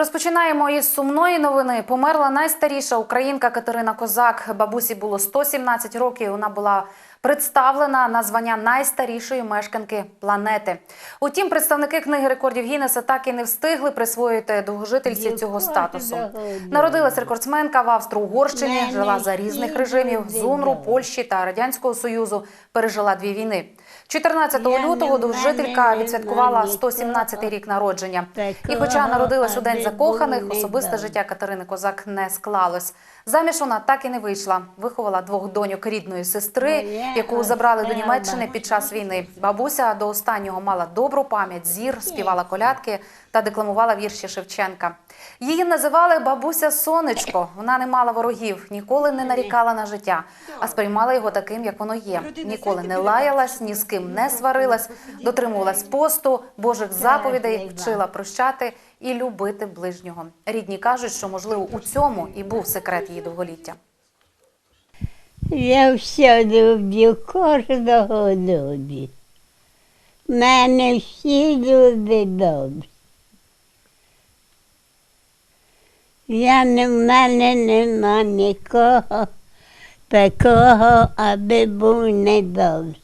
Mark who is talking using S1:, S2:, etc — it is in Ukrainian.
S1: Розпочинаємо із сумної новини. Померла найстаріша українка Катерина Козак. Бабусі було 117 років. Вона була представлена на звання найстарішої мешканки планети. Утім, представники книги рекордів Гіннеса так і не встигли присвоїти довгожительці цього статусу. Народилась рекордсменка в Австро-Угорщині, жила за різних режимів з УНРУ, Польщі та Радянського Союзу. Пережила дві війни. 14 лютого довжителька відсвяткувала 117-й рік народження. І хоча народилась у день закоханих, особисте життя Катерини Козак не склалось. Заміж вона так і не вийшла. Виховала двох доньок рідної сестри, яку забрали до Німеччини під час війни. Бабуся до останнього мала добру пам'ять, зір, співала колядки та декламувала вірші Шевченка. Її називали бабуся Сонечко. Вона не мала ворогів, ніколи не нарікала на життя, а сприймала його таким, як воно є. Ніколи не лаялась, ні з ким не сварилась, дотримувалась посту, Божих заповідей, вчила прощати і любити ближнього. Рідні кажуть, що можливо у цьому і був секрет її довголіття.
S2: Я все люблю, кожного люблю. Мене всі люди добрі. Я не в мене нема нікого такого, аби був недобрий.